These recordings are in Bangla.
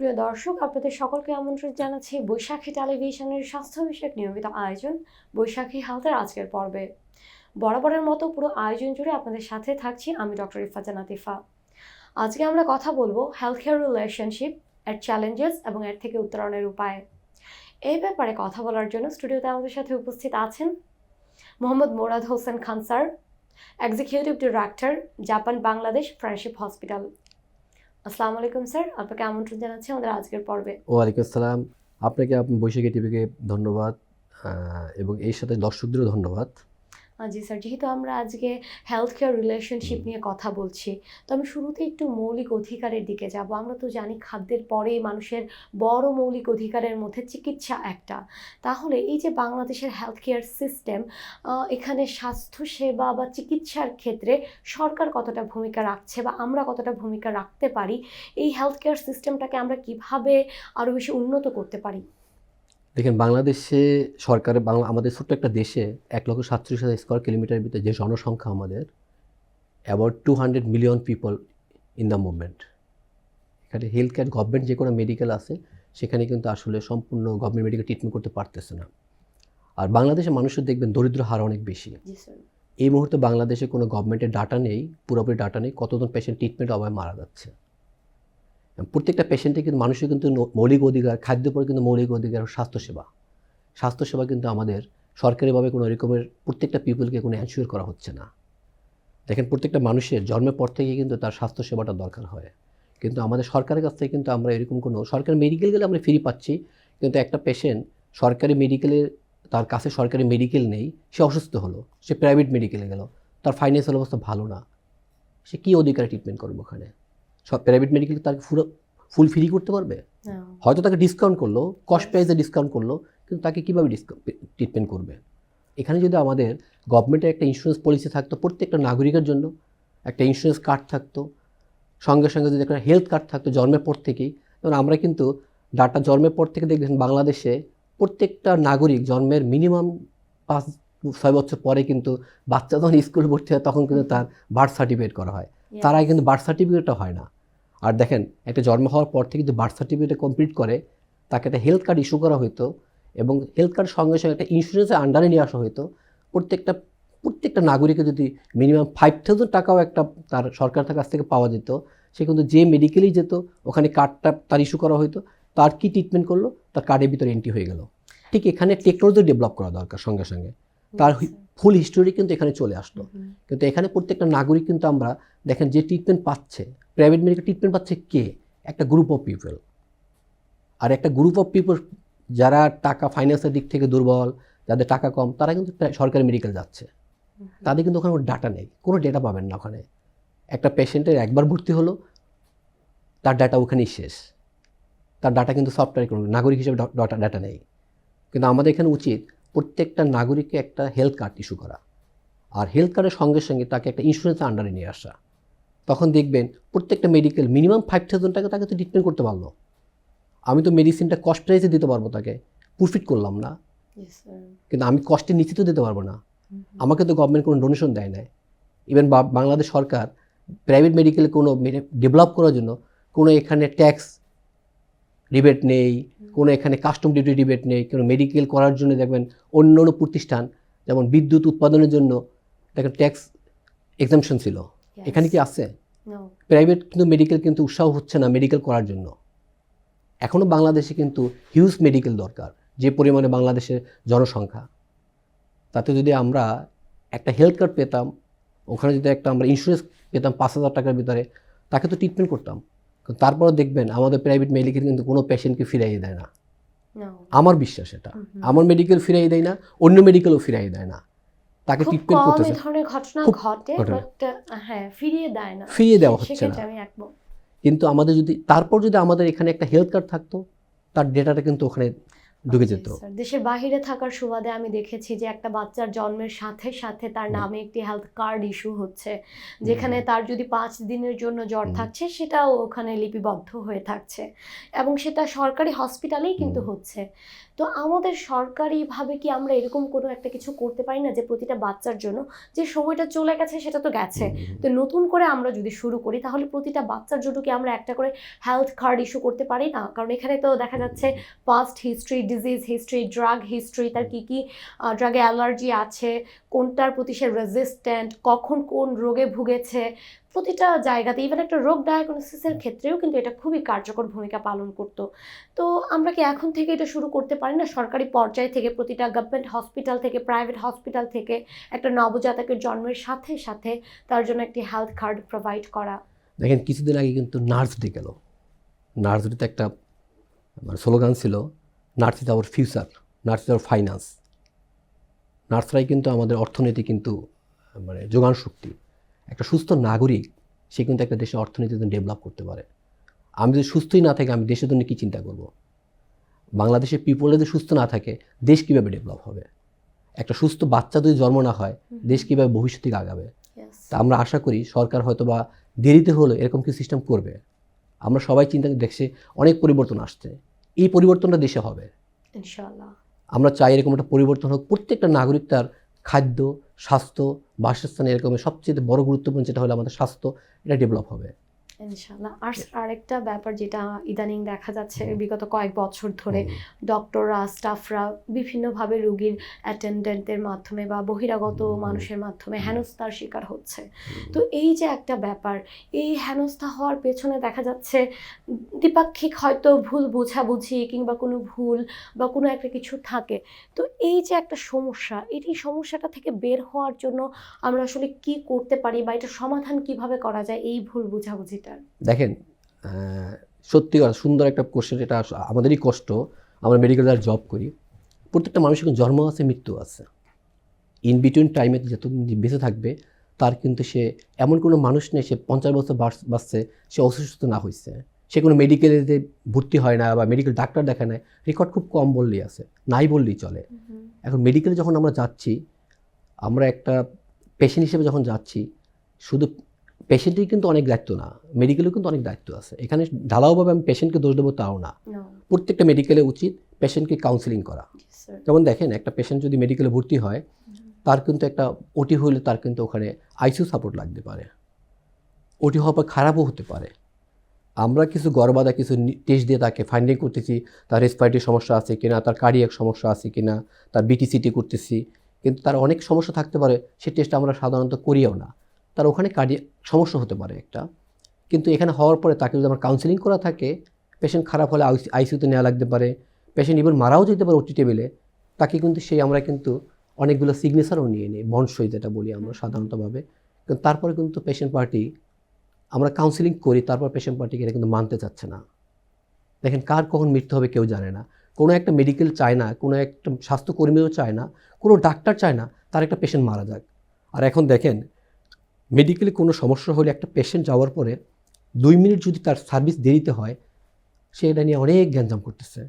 সুপ্রিয় দর্শক, আপনাদের সকলকে আমন্ত্রণ জানাচ্ছি বৈশাখী টেলিভিশনের স্বাস্থ্য বিষয়ক নিয়মিত আয়োজন বৈশাখী হেলথের আজকের পর্বে। বরাবরের মতো পুরো আয়োজন জুড়ে আপনাদের সাথে থাকছি আমি ডক্টর ইফাজা নাতিফা আজকে আমরা কথা বলব হেলথ কেয়ার রিলেশনশিপ এর চ্যালেঞ্জেস এবং এর থেকে উত্তরণের উপায়। এই ব্যাপারে কথা বলার জন্য স্টুডিওতে আমাদের সাথে উপস্থিত আছেন Mohammad Morad Hossain Khan sir executive director Japan Bangladesh friendship hospital আসসালামু আলাইকুম, স্যার। আপনাকে আমন্ত্রণ জানাচ্ছি আমাদের আজকের পর্বে। ওয়ালাইকুম আসসালাম। আপনাকে আপনি বৈশাখী টিভিকে ধন্যবাদ এবং এর সাথে দর্শকদেরও ধন্যবাদ। জি স্যার, যেহেতু আমরা আজকে হেলথ কেয়ার রিলেশনশিপ নিয়ে কথা বলছি, তো আমি শুরুতে একটু মৌলিক অধিকারের দিকে যাব। আমরা তো জানি খাদ্যের পরেই মানুষের বড় মৌলিক অধিকারের মধ্যে চিকিৎসা একটা। তাহলে এই যে বাংলাদেশের হেলথ কেয়ার সিস্টেম এখানে স্বাস্থ্যসেবা বা চিকিৎসার ক্ষেত্রে সরকার কতটা ভূমিকা রাখছে বা আমরা কতটা ভূমিকা রাখতে পারি, এই হেলথ কেয়ার সিস্টেমটাকে আমরা কীভাবে আরও বেশি উন্নত করতে পারি? দেখেন বাংলাদেশে সরকারের বাংলা আমাদের ছোট্ট একটা দেশে এক লক্ষ সাতচল্লিশ হাজার স্কোয়ার কিলোমিটারের ভিতরে যে জনসংখ্যা আমাদের about two hundred million people in the movement এখানে হেলথ কেয়ার গভর্নমেন্ট যে কোনো মেডিকেল আছে সেখানে কিন্তু আসলে সম্পূর্ণ গভর্নমেন্ট মেডিকেল ট্রিটমেন্ট করতে পারতেছে না। আর বাংলাদেশের মানুষের দেখবেন দরিদ্র হার অনেক বেশি। এই মুহূর্তে বাংলাদেশে কোনো গভর্নমেন্টের ডাটা নেই পুরোপুরি ডাটা নেই কতজন পেশেন্ট ট্রিটমেন্ট অভাবে মারা যাচ্ছে। প্রত্যেকটা পেশেন্টে কিন্তু মানুষের কিন্তু মৌলিক অধিকার, খাদ্যের পরে কিন্তু মৌলিক অধিকার স্বাস্থ্যসেবা। স্বাস্থ্যসেবা কিন্তু আমাদের সরকারিভাবে কোনো এরকমের প্রত্যেকটা পিপলকে কোনো অ্যানসিওর করা হচ্ছে না। দেখেন, প্রত্যেকটা মানুষের জন্মের পর থেকে কিন্তু তার স্বাস্থ্যসেবাটা দরকার হয়। কিন্তু আমাদের সরকারের কাছ থেকে কিন্তু আমরা এরকম কোনো, সরকারি মেডিকেল গেলে আমরা ফ্রি পাচ্ছি, কিন্তু একটা পেশেন্ট সরকারি মেডিকেলে তার কাছে সরকারি মেডিকেল নেই, সে অসুস্থ হলো, সে প্রাইভেট মেডিকেলে গেল, তার ফাইন্যান্সিয়াল অবস্থা ভালো না, সে কী অধিকারে ট্রিটমেন্ট করবে ওখানে? সব প্রাইভেট মেডিকেল তার পুরো ফুল ফ্রি করতে পারবে? হয়তো তাকে ডিসকাউন্ট করল কস্ট প্রাইসে ডিসকাউন্ট করল কিন্তু তাকে কীভাবে ডিসকাউন্ট ট্রিটমেন্ট করবে? এখানে যদি আমাদের গভর্নমেন্টের একটা ইন্স্যুরেন্স পলিসি থাকতো প্রত্যেকটা নাগরিকের জন্য একটা ইন্স্যুরেন্স কার্ড থাকতো সঙ্গে সঙ্গে যদি একটা হেলথ কার্ড থাকতো জন্মের পর থেকেই যেমন আমরা কিন্তু ডাটা জন্মের পর থেকে দেখবেন বাংলাদেশে প্রত্যেকটা নাগরিক জন্মের মিনিমাম পাঁচ ছয় বছর পরে কিন্তু বাচ্চা যখন স্কুল ভর্তি হয় তখন কিন্তু তার বার্থ সার্টিফিকেট করা হয়। তার আগে কিন্তু বার্থ সার্টিফিকেটটা হয় না। আর দেখেন, একটা জন্ম হওয়ার পর থেকে যদি বার্থ সার্টিফিকেট কমপ্লিট করে, তাকে একটা হেলথ কার্ড ইস্যু করা হতো এবং হেলথ কার্ড সঙ্গে সঙ্গে একটা ইন্স্যুরেন্সের আন্ডারে নিয়ে আসা হতো প্রত্যেকটা প্রত্যেকটা নাগরিকের যদি মিনিমাম ফাইভ থাউজেন্ড টাকাও একটা তার সরকারের কাছ থেকে পাওয়া যেত, সে কিন্তু যে মেডিকেলেই যেত, ওখানে কার্ডটা তার ইস্যু করা হতো তার কি ট্রিটমেন্ট করল? তার কার্ডের ভিতরে এন্ট্রি হয়ে গেল। ঠিক এখানে টেকনোলজি ডেভেলপ করা দরকার সঙ্গে সঙ্গে। তার ফুল হিস্টোরি কিন্তু এখানে চলে আসতো কিন্তু এখানে প্রত্যেকটা নাগরিক কিন্তু আমরা দেখেন যে ট্রিটমেন্ট পাচ্ছে প্রাইভেট মেডিকেল ট্রিটমেন্ট পাচ্ছে কে? একটা গ্রুপ অফ পিপল আর একটা গ্রুপ অফ পিপল যারা টাকা ফাইন্যান্সের দিক থেকে দুর্বল যাদের টাকা কম তারা কিন্তু সরকারি মেডিকেল যাচ্ছে। তাদের কিন্তু ওখানে ডাটা নেই কোনো ডেটা পাবেন না ওখানে। একটা পেশেন্টের একবার ভর্তি হলো তার ডাটা ওখানেই শেষ। তার ডাটা কিন্তু সফটওয়্যার কোনো নাগরিক হিসেবে ডাটা ডাটা নেই। কিন্তু আমাদের এখানে উচিত প্রত্যেকটা নাগরিককে একটা হেলথ কার্ড ইস্যু করা। আর হেলথ কার্ডের সঙ্গে সঙ্গে তাকে একটা ইন্স্যুরেন্সের আন্ডারে নিয়ে আসা। তখন দেখবেন প্রত্যেকটা মেডিকেল মিনিমাম ফাইভ থাউজেন্ড টাকা তাকে তো ট্রিটমেন্ট করতে পারল। আমি তো মেডিসিনটা কস্ট প্রাইসে দিতে পারব তাকে। প্রফিট করলাম না। কিন্তু আমি কষ্টের নিচে তো দিতে পারব না। আমাকে তো গভর্নমেন্ট কোনো ডোনেশন দেয় না ইভেন বাংলাদেশ সরকার প্রাইভেট মেডিকেলে কোনো ডেভেলপ করার জন্য কোনো এখানে ট্যাক্স রিবেট নেই কোনো এখানে কাস্টম ডিউটি রিবেট নেই কোনো মেডিকেল করার জন্য দেখবেন অন্য অন্য প্রতিষ্ঠান যেমন বিদ্যুৎ উৎপাদনের জন্য দেখেন ট্যাক্স এক্সামশন ছিল। এখানে কি আছে? প্রাইভেট কিন্তু মেডিকেল কিন্তু উৎসাহ হচ্ছে না মেডিকেল করার জন্য। এখনও বাংলাদেশে কিন্তু হিউজ মেডিকেল দরকার যে পরিমাণে বাংলাদেশের জনসংখ্যা। তাতে যদি আমরা একটা হেলথ কার্ড পেতাম ওখানে যদি একটা আমরা ইন্স্যুরেন্স পেতাম পাঁচ হাজার টাকার ভিতরে তাকে তো ট্রিটমেন্ট করতাম। তারপরে দেখবেন আমাদের প্রাইভেট মেডিকেল কিন্তু কোনো পেশেন্টকে ফিরাইয়ে দেয় না। আমার বিশ্বাস এটা। আমার মেডিকেল ফিরাই দেয় না অন্য মেডিকেলও ফিরাই দেয় না। তাকে ট্রিটমেন্ট করতে করতেছে। ধরনের ঘটনা ঘটে ঘটে। বাট হ্যাঁ ফিরিয়ে দেয় না। ফিরিয়ে দেওয়া হচ্ছে না। কিন্তু আমাদের যদি তারপর যদি আমাদের এখানে একটা হেলথ কার্ড থাকতো তার ডেটাটা কিন্তু ওখানে ঢুকে যেত দেশের বাইরে থাকার সুবাদে আমি দেখেছি যে একটা বাচ্চার জন্মের সাথে সাথে তার নামে একটি হেলথ কার্ড ইস্যু হচ্ছে যেখানে তার যদি পাঁচ দিনের জন্য জ্বর থাকছে সেটাও ওখানে লিপিবদ্ধ হয়ে থাকছে এবং সেটা সরকারি হসপিটালেই কিন্তু হচ্ছে। তো আমাদের সরকারিভাবে কি আমরা এরকম কোনো একটা কিছু করতে পারি না যে প্রতিটা বাচ্চার জন্য যে সময়টা চলে গেছে সেটা তো গেছে? তো নতুন করে আমরা যদি শুরু করি তাহলে প্রতিটা বাচ্চার জন্য কি আমরা একটা করে হেলথ কার্ড ইস্যু করতে পারি না? কারণ এখানে তো দেখা যাচ্ছে past history disease history drug history তার কি কি ড্রাগে অ্যালার্জি আছে কোনটার প্রতি সে রেজিস্ট্যান্ট কখন কোন রোগে ভুগেছে প্রতিটা জায়গাতে ইভেন একটা রোগ ডায়াগনোসিসের ক্ষেত্রেও কিন্তু এটা খুবই কার্যকর ভূমিকা পালন করতো। তো আমরা কি এখন থেকে এটা শুরু করতে পারি না? সরকারি পর্যায় থেকে প্রতিটা গভর্নমেন্ট হসপিটাল থেকে প্রাইভেট হসপিটাল থেকে একটা নবজাতকের জন্মের সাথে সাথে তার জন্য একটি হেলথ কার্ড প্রোভাইড করা। দেখেন কিছুদিন আগে কিন্তু নার্স ডে গেল। নার্স ডেতে একটা মানে স্লোগান ছিল nurse is our future nurse is our finance. নার্সরাই কিন্তু আমাদের অর্থনীতি কিন্তু মানে যোগান শক্তি। একটা সুস্থ নাগরিক সে কিন্তু একটা দেশের অর্থনীতি ডেভেলপ করতে পারে। আমি যদি সুস্থই না থাকি আমি দেশের জন্য কী চিন্তা করব? বাংলাদেশের পিপল যদি সুস্থ না থাকে দেশ কীভাবে ডেভেলপ হবে? একটা সুস্থ বাচ্চা যদি জন্ম না হয় দেশ কীভাবে ভবিষ্যতে আগাবে? তা আমরা আশা করি সরকার হয়তো বা দেরিতে হলেও এরকম কিছু সিস্টেম করবে। আমরা সবাই চিন্তা দেখছি অনেক পরিবর্তন আসছে। এই পরিবর্তনটা দেশে হবে। ইনশাআল্লাহ। আমরা চাই এরকম একটা পরিবর্তন হোক। প্রত্যেকটা নাগরিক তার খাদ্য স্বাস্থ্য বাসস্থান এরকম সবচেয়ে বড় গুরুত্বপূর্ণ যেটা হলো আমাদের স্বাস্থ্য এটা ডেভেলপ হবে। ইনশাআল্লাহ। আর আরেকটা ব্যাপার যেটা ইদানিং দেখা যাচ্ছে বিগত কয়েক বছর ধরে ডক্টররা স্টাফরা বিভিন্নভাবে রোগীর অ্যাটেন্ডেন্টদের মাধ্যমে বা বহিরাগত মানুষের মাধ্যমে হেনস্থার শিকার হচ্ছে। তো এই যে একটা ব্যাপার এই হেনস্থা হওয়ার পেছনে দেখা যাচ্ছে দ্বিপাক্ষিক হয়তো ভুল বোঝাবুঝি কিংবা কোনো ভুল বা কোনো একটা কিছু থাকে। তো এই যে একটা সমস্যা এটি সমস্যাটা থেকে বের হওয়ার জন্য আমরা আসলে কি করতে পারি বা এটা সমাধান কীভাবে করা যায় এই ভুল বোঝাবুঝিটার দেখেন সত্যি কথা সুন্দর একটা কোশ্চেন এটা আমাদেরই কষ্ট আমরা মেডিকেল যারা জব করি। প্রত্যেকটা মানুষের কিন্তু জন্ম আছে মৃত্যু আছে। ইন বিটুইন টাইমে যত বেঁচে থাকবে তার কিন্তু সে এমন কোনো মানুষ নেই সে পঞ্চাশ বছর বাঁচছে সে অসুস্থ না হয়েছে সে কোনো মেডিকেলে যে ভর্তি হয় না বা মেডিকেল ডাক্তার দেখায় নেয় রেকর্ড খুব কম বললেই আছে নাই বললেই চলে। এখন মেডিকেলে যখন আমরা যাচ্ছি আমরা একটা পেশেন্ট হিসেবে যখন যাচ্ছি শুধু পেশেন্টেই কিন্তু অনেক দায়িত্ব না মেডিকেলেও কিন্তু অনেক দায়িত্ব আছে। এখানে ঢালাওভাবে আমি পেশেন্টকে দোষ দেবো তাও না। প্রত্যেকটা মেডিকেলে উচিত পেশেন্টকে কাউন্সিলিং করা। যেমন দেখেন একটা পেশেন্ট যদি মেডিকেলে ভর্তি হয় তার কিন্তু একটা ওটি হলে তার কিন্তু ওখানে আইসিউ সাপোর্ট লাগতে পারে। ওটি হওয়ার পর খারাপও হতে পারে। আমরা কিছু গর্বাদা কিছু টেস্ট দিয়ে তাকে ফাইন্ডিং করতেছি তার রেসপাইটির সমস্যা আছে কিনা তার কার্ডিয়াক সমস্যা আছে কিনা তার বিটিসিটি করতেছি কিন্তু তার অনেক সমস্যা থাকতে পারে সে টেস্ট আমরা সাধারণত করিও না। তার ওখানে কার্ডিয়াক সমস্যা হতে পারে একটা। কিন্তু এখানে হওয়ার পরে তাকে যদি আমার কাউন্সিলিং করা থাকে পেশেন্ট খারাপ হলে আইসিউতে নেওয়া লাগতে পারে। পেশেন্ট ইভেন মারাও যেতে পারে ওটি টেবিলে তাকে কিন্তু সেই আমরা কিন্তু অনেকগুলো সিগনেচারও নিয়ে নিই বন্ডসই যেটা বলি আমরা সাধারণতভাবে। কিন্তু তারপরে কিন্তু পেশেন্ট পার্টি আমরা কাউন্সিলিং করি, তারপর পেশেন্ট পার্টিকে এটা কিন্তু মানতে চাচ্ছে না। দেখেন কার কখন মৃত্যু হবে কেউ জানে না। কোনো একটা মেডিকেল চায় না, কোনো একটা স্বাস্থ্যকর্মীও চায় না, কোনো ডাক্তার চায় না, তার একটা পেশেন্ট মারা যাক। আর এখন দেখেন মেডিকেলে কোনো সমস্যা হলে একটা পেশেন্ট যাওয়ার পরে দুই মিনিট যদি তার সার্ভিস দেরিতে হয় সে এটা নিয়ে অনেক গ্যাঞ্জাম করতেছে।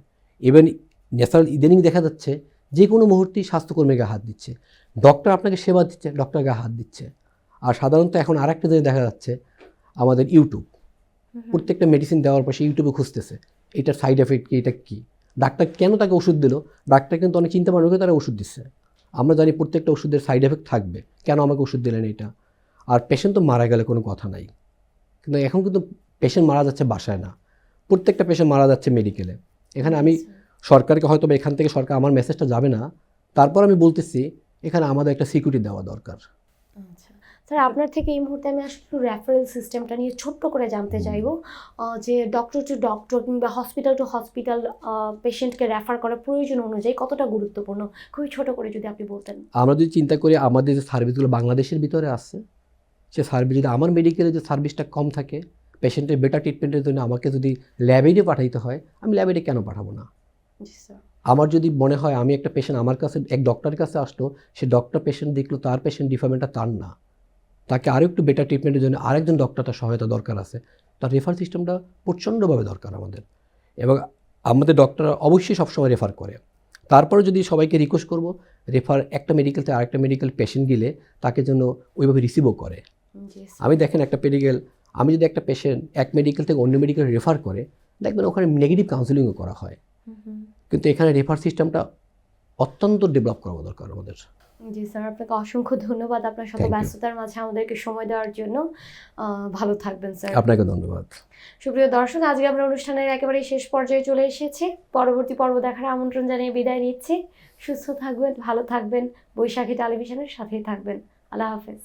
ইভেন ন্যাচারাল ইদানিং দেখা যাচ্ছে যে কোনো মুহূর্তেই স্বাস্থ্যকর্মীর গায়ে হাত দিচ্ছে। ডক্টর আপনাকে সেবা দিচ্ছে ডক্টর গায়ে হাত দিচ্ছে। আর সাধারণত এখন আরেকটা জিনিস দেখা যাচ্ছে আমাদের ইউটিউব প্রত্যেকটা মেডিসিন দেওয়ার পর সে ইউটিউবে খুঁজতেছে এটার সাইড এফেক্ট কি এটা কী? ডাক্তার কেন তাকে ওষুধ দিল? ডাক্তার কিন্তু অনেক চিন্তা ভাবনা করে তারা ওষুধ দিচ্ছে। আমরা জানি প্রত্যেকটা ওষুধের সাইড এফেক্ট থাকবে। কেন আমাকে ওষুধ দিলেন এটা? আর পেশেন্ট তো মারা গেলে কোনো কথা নাই। কিন্তু এখন কিন্তু পেশেন্ট মারা যাচ্ছে বাসায় না। প্রত্যেকটা পেশেন্ট মারা যাচ্ছে মেডিকেলে এখানে আমি সরকারকে হয়তো এখান থেকে সরকার আমার মেসেজটা যাবে না। তারপর আমি বলতেছি এখানে আমাদের একটা সিকিউরিটি দেওয়া দরকার। আচ্ছা। স্যার আপনার থেকে এই মুহূর্তে আমি আসলে একটু রেফারেল সিস্টেমটা নিয়ে ছোট্ট করে জানতে চাইব। যে ডক্টর টু ডক্টর কিংবা হসপিটাল টু হসপিটাল পেশেন্টকে রেফার করা প্রয়োজন অনুযায়ী কতটা গুরুত্বপূর্ণ? খুবই ছোট করে যদি আপনি বলতেন। আমরা যদি চিন্তা করি আমাদের যে সার্ভিসগুলো বাংলাদেশের ভিতরে আছে সে সার্ভিস যদি আমার মেডিকেলে যে সার্ভিসটা কম থাকে পেশেন্টের বেটার ট্রিটমেন্টের জন্য আমাকে যদি ল্যাবেডে পাঠাইতে হয় আমি ল্যাবেডে কেন পাঠাবো না? আমার যদি মনে হয় আমি একটা পেশেন্ট আমার কাছে এক ডক্টরের কাছে আসলো সে ডক্টর পেশেন্ট দেখল তার পেশেন্ট ডিফার্মেন্টটা তার না। তাকে আরও একটু বেটার ট্রিটমেন্টের জন্য আরেকজন ডক্টর তার সহায়তা দরকার আছে। তার রেফার সিস্টেমটা প্রচণ্ডভাবে দরকার আমাদের। এবং আমাদের ডক্টর অবশ্যই সবসময় রেফার করে। তারপরে যদি সবাইকে রিকোয়েস্ট করব রেফার একটা মেডিকেল থেকে আরেকটা মেডিকেল পেশেন্ট গেলে তাকে যেন ওইভাবে রিসিভও করে। আমি দেখেন একটা মেডিকেল আমি যদি একটা পেশেন্ট এক মেডিকেল থেকে অন্য মেডিকেল রেফার করে দেখবেন ওখানে নেগেটিভ কাউন্সিলিংও করা হয়। কিন্তু এখানে রেফার সিস্টেমটা অত্যন্ত ডেভেলপ করা দরকার আমাদের। জি স্যার আপনাকে অসংখ্য ধন্যবাদ আপনার সাথে ব্যস্ততার মাঝে আমাদেরকে সময় দেওয়ার জন্য। ভালো থাকবেন স্যার আপনাকে ধন্যবাদ। সুপ্রিয় দর্শক আজকে আমরা অনুষ্ঠানের একেবারে শেষ পর্যায়ে চলে এসেছি। পরবর্তী পর্ব দেখার আমন্ত্রণ জানিয়ে বিদায় নিচ্ছি। সুস্থ থাকবেন ভালো থাকবেন। বৈশাখী টেলিভিশনের সাথেই থাকবেন। আল্লাহ হাফেজ।